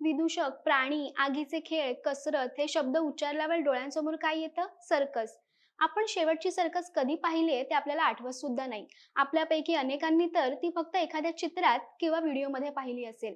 विदूषक प्राणी आगीचे खेळ कसरत हे शब्द उच्चारल्यावर डोळ्यांसमोर काय येतं? सर्कस. आपण शेवटची सर्कस कधी पाहिली आहे ते आपल्याला आठवत सुद्धा नाही. आपल्यापैकी अनेकांनी तर ती फक्त एखाद्या चित्रात किंवा व्हिडिओमध्ये पाहिली असेल.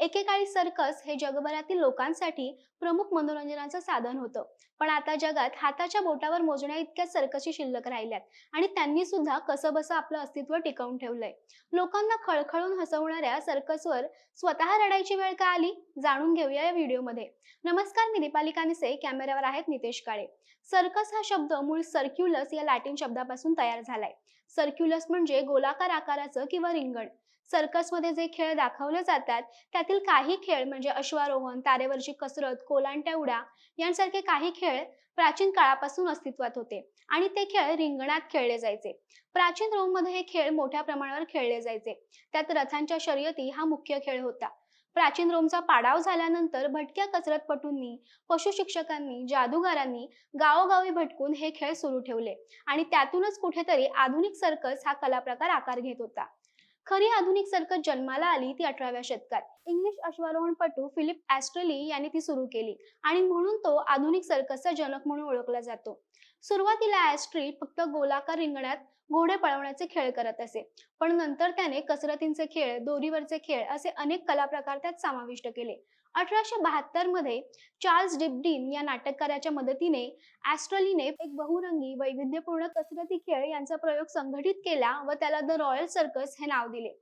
एकेकाळी सर्कस हे जगभरातील लोकांसाठी प्रमुख मनोरंजनाचं साधन होतं. पण आता जगात हाताच्या बोटावर मोजण्या इतक्या सर्कसी शिल्लक राहिल्यात आणि त्यांनी सुद्धा कसं आपलं अस्तित्व टिकवून ठेवलंय. लोकांना खळखळून हसवणाऱ्या सर्कसवर स्वतः रडायची वेळ का आली? जाणून घेऊया या व्हिडिओमध्ये. नमस्कार मी दीपाली कानिसे. कॅमेऱ्यावर आहेत नितेश काळे. सर्कस हा शब्द मूळ सर्क्युलस या लॅटिन शब्दापासून तयार झालाय. सर्क्युलस म्हणजे गोलाकार आकाराचं किंवा रिंगण. सर्कसमध्ये जे खेळ दाखवले जातात त्यातील काही खेळ म्हणजे अश्वारोहण तारेवरची कसरत कोलांट्या उड्या यांसारखे काही खेळ प्राचीन काळापासून अस्तित्वात होते आणि ते खेळ रिंगणात खेळले जायचे. प्राचीन रोममध्ये हे खेळ मोठ्या प्रमाणावर खेळले जायचे. त्यात रथांच्या शर्यती हा मुख्य खेळ होता. प्राचीन रोमचा पाडाव झाल्यानंतर भटक्या कचरतपटूंनी पशु शिक्षकांनी जादूगारांनी गावोगावी भटकून हे खेळ सुरू ठेवले आणि त्यातूनच कुठेतरी आधुनिक सर्कस हा कलाप्रकार आकार घेत होता. खरी आधुनिक सर्कस जन्माला आली ती अठराव्या शतकात. इंग्लिश अश्वारोहणपटू फिलिप ॲस्ट्रेली यांनी ती सुरू केली आणि म्हणून तो आधुनिक सर्कसचा जनक म्हणून ओळखला जातो. सुरुवातीला ॲस्ट्री फक्त गोलाकार रिंगणात घोडे पळवण्याचे खेळ करत असे. पण नंतर त्याने कसरतींचे खेळ दोरीवरचे खेळ असे अनेक कला प्रकार त्यात समाविष्ट केले. अठराशे बहात्तरमध्ये चार्ल्स डिब्डीन या नाटककाराच्या मदतीने ॲस्ट्रलीने एक बहुरंगी वैविध्यपूर्ण कसरती खेळ यांचा प्रयोग संघटित केला व त्याला द रॉयल सर्कस हे नाव दिले.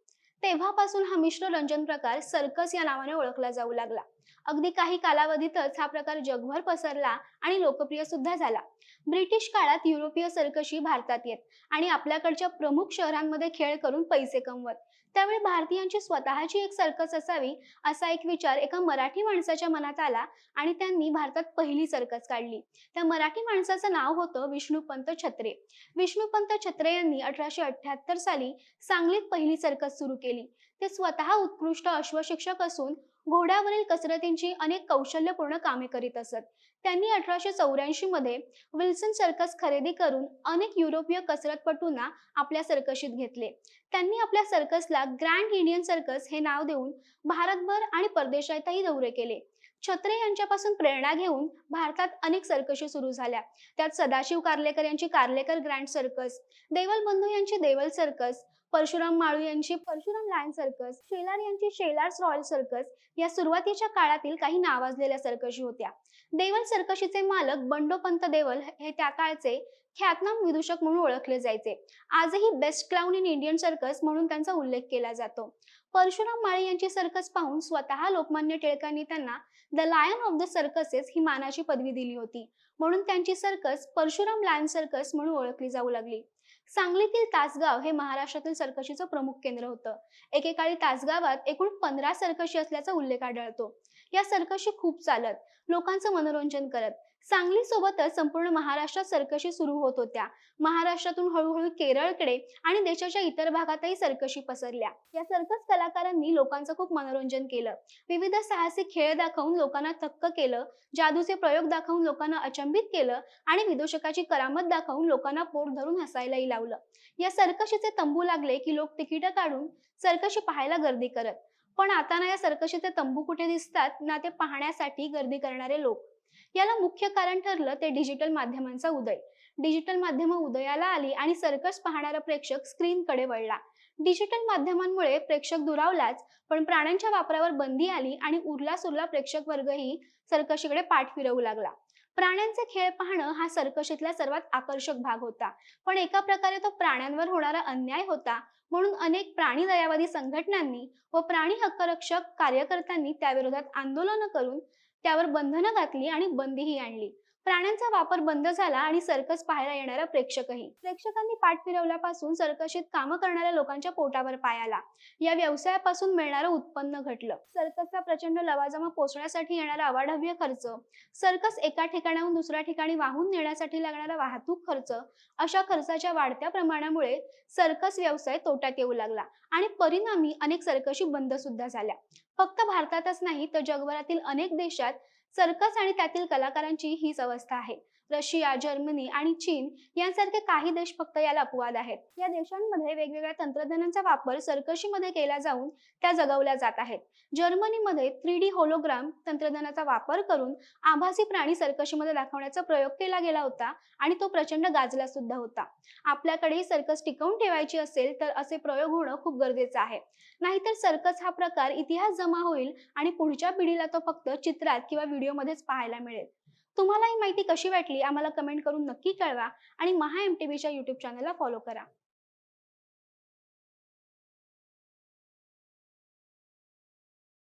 तेव्हापासून हा मिश्र रंजन प्रकार सर्कस या नावाने ओळखला जाऊ लागला. अगदी काही कालावधीतच हा प्रकार जगभर पसरला आणि लोकप्रिय सुद्धा झाला. ब्रिटिश काळात युरोपीय सरकशी भारतात येत आणि आपल्याकडच्या प्रमुख शहरांमध्ये खेळ करून पैसे कमवत. त्यावेळी भारतीयांची स्वतःची एक सर्कस असावी असा एक विचार एका मराठी माणसाच्या मनात आला आणि त्यांनी भारतात पहिली सर्कस काढली. त्या मराठी माणसाचं नाव होतं विष्णुपंत छत्रे. विष्णुपंत छत्रे यांनी अठराशे अठ्याहत्तर साली सांगलीत पहिली सर्कस सुरू केली. ते स्वतः उत्कृष्ट अश्वशिक्षक असून घोड्यावरील कसरतींची अनेक कौशल्यपूर्ण कामे करीत असत. त्यांनी अठराशे चौऱ्याऐंशी मध्ये विल्सन सर्कस खरेदी करून अनेक युरोपीय कसरतपटूंना आपल्या सर्कशीत घेतले. त्यांनी आपल्या सर्कसला ग्रँड इंडियन सर्कस हे नाव देऊन भारतभर आणि परदेशातही दौरे केले. छत्रे यांच्यापासून प्रेरणा घेऊन भारतात अनेक सर्कशी सुरू झाल्या. त्यात सदाशिव कार्लेकर यांची कार्लेकर ग्रँड सर्कस देवल बंधू यांची देवल सर्कस परशुराम माळू यांची परशुराम लायन सर्कस शेलार यांची शेलार्स रॉयल सर्कस या सुरुवातीच्या काळातील काही नावाजलेल्या सर्कशी होत्या. देवल सर्कशीचे मालक बंडोपंत देवल हे त्या काळचे ख्यातनाम विदूषक म्हणून ओळखले जायचे. आजही best clown in Indian circus म्हणून त्यांचा उल्लेख केला जातो. परशुराम माळी यांची सर्कस पाहून स्वतः लोकमान्य टिळकांनी त्यांना the lion of the circuses ही मानाची पदवी दिली होती. म्हणून त्यांची सर्कस परशुराम लायन सर्कस म्हणून ओळखली जाऊ लागली. सांगलीतील तासगाव हे महाराष्ट्रातील सर्कशीचं प्रमुख केंद्र होतं. एकेकाळी तासगावात एकूण पंधरा सर्कशी असल्याचा उल्लेख आढळतो. या सर्कशी खूप चालत लोकांचं मनोरंजन करत सांगली सोबतच संपूर्ण महाराष्ट्रात सर्कशी सुरू होत होत्या. महाराष्ट्रातून हळूहळू केरळकडे आणि देशाच्या इतर भागातही सर्कशी पसरल्या. या सर्कस कलाकारांनी लोकांचं खूप मनोरंजन केलं. विविध साहसी खेळ दाखवून लोकांना थक्क केलं. जादूचे प्रयोग दाखवून लोकांना अचंबित केलं आणि विदूषकाची करामत दाखवून लोकांना पोट धरून हसायलाही लावलं. या सर्कशीचे तंबू लागले की लोक तिकीट काढून सर्कशी पाहायला गर्दी करत. पण आता ना या सर्कशीचे तंबू कुठे दिसतात ना ते पाहण्यासाठी गर्दी करणारे लोक. याला मुख्य कारण ठरलं ते डिजिटल माध्यमांचा उदय. डिजिटल माध्यम उदयाला आली आणि सर्कस पाहणारा प्रेक्षक स्क्रीनकडे वळला. डिजिटल माध्यमांमुळे प्रेक्षक दुरावलाच पण प्राण्यांच्या वापरावर बंदी आली आणि उरला सुरला प्रेक्षक वर्गही सर्कशीकडे पाठ फिरवू लागला. प्राण्यांचे खेळ पाहणं हा सर्कशीतला सर्वात आकर्षक भाग होता. पण एका प्रकारे तो प्राण्यांवर होणारा अन्याय होता म्हणून अनेक प्राणी दयावादी संघटनांनी व प्राणी हक्करक्षक कार्यकर्त्यांनी त्याविरोधात आंदोलन करून त्यावर बंधनं घातली आणि बंदीही आणली. प्राण्यांचा वापर बंद झाला आणि सर्कस पाहायला येणारा प्रेक्षकही. प्रेक्षकांनी पाठ फिरवल्यापासून सर्कशीत कामं करणाऱ्या लोकांच्या पोटावर पाय आला. या व्यवसायापासून मिळणारं उत्पन्न घटलं. सर्कसचा प्रचंड लवाजमा पोचण्यासाठी येणारा अवाढव्य खर्च सर्कस एका ठिकाणाहून दुसऱ्या ठिकाणी वाहून नेण्यासाठी लागणारा वाहतूक खर्च अशा खर्चाच्या वाढत्या प्रमाणामुळे सर्कस व्यवसाय तोट्यात येऊ लागला आणि परिणामी अनेक सर्कशी बंद सुद्धा झाल्या. फक्त भारतातच नाही तर जगभरातील अनेक देशात सर्कस आणि त्यातील कलाकारांची हीच अवस्था आहे. रशिया जर्मनी आणि चीन यांसारखे काही देश फक्त याला अपवाद आहेत. या देशांमध्ये वेगवेगळ्या तंत्रज्ञानाचा वापर सर्कशीमध्ये केला जाऊन त्या जगवल्या जात आहेत. जर्मनीमध्ये थ्री डी होलोग्राम तंत्रज्ञानाचा वापर करून आभासी प्राणी सर्कशीमध्ये दाखवण्याचा प्रयोग केला गेला होता आणि तो प्रचंड गाजला सुद्धा होता. आपल्याकडे सर्कस टिकवून ठेवायची असेल तर असे प्रयोग होणं खूप गरजेचं आहे. नाहीतर सर्कस हा प्रकार इतिहास जमा होईल आणि पुढच्या पिढीला तो फक्त चित्रात किंवा व्हिडिओमध्येच पाहायला मिळेल. तुम्हाला ही माहिती कशी वाटली आम्हाला कमेंट करून नक्की कळवा आणि महा एम टी व्हीच्या युट्यूब चॅनलला फॉलो करा.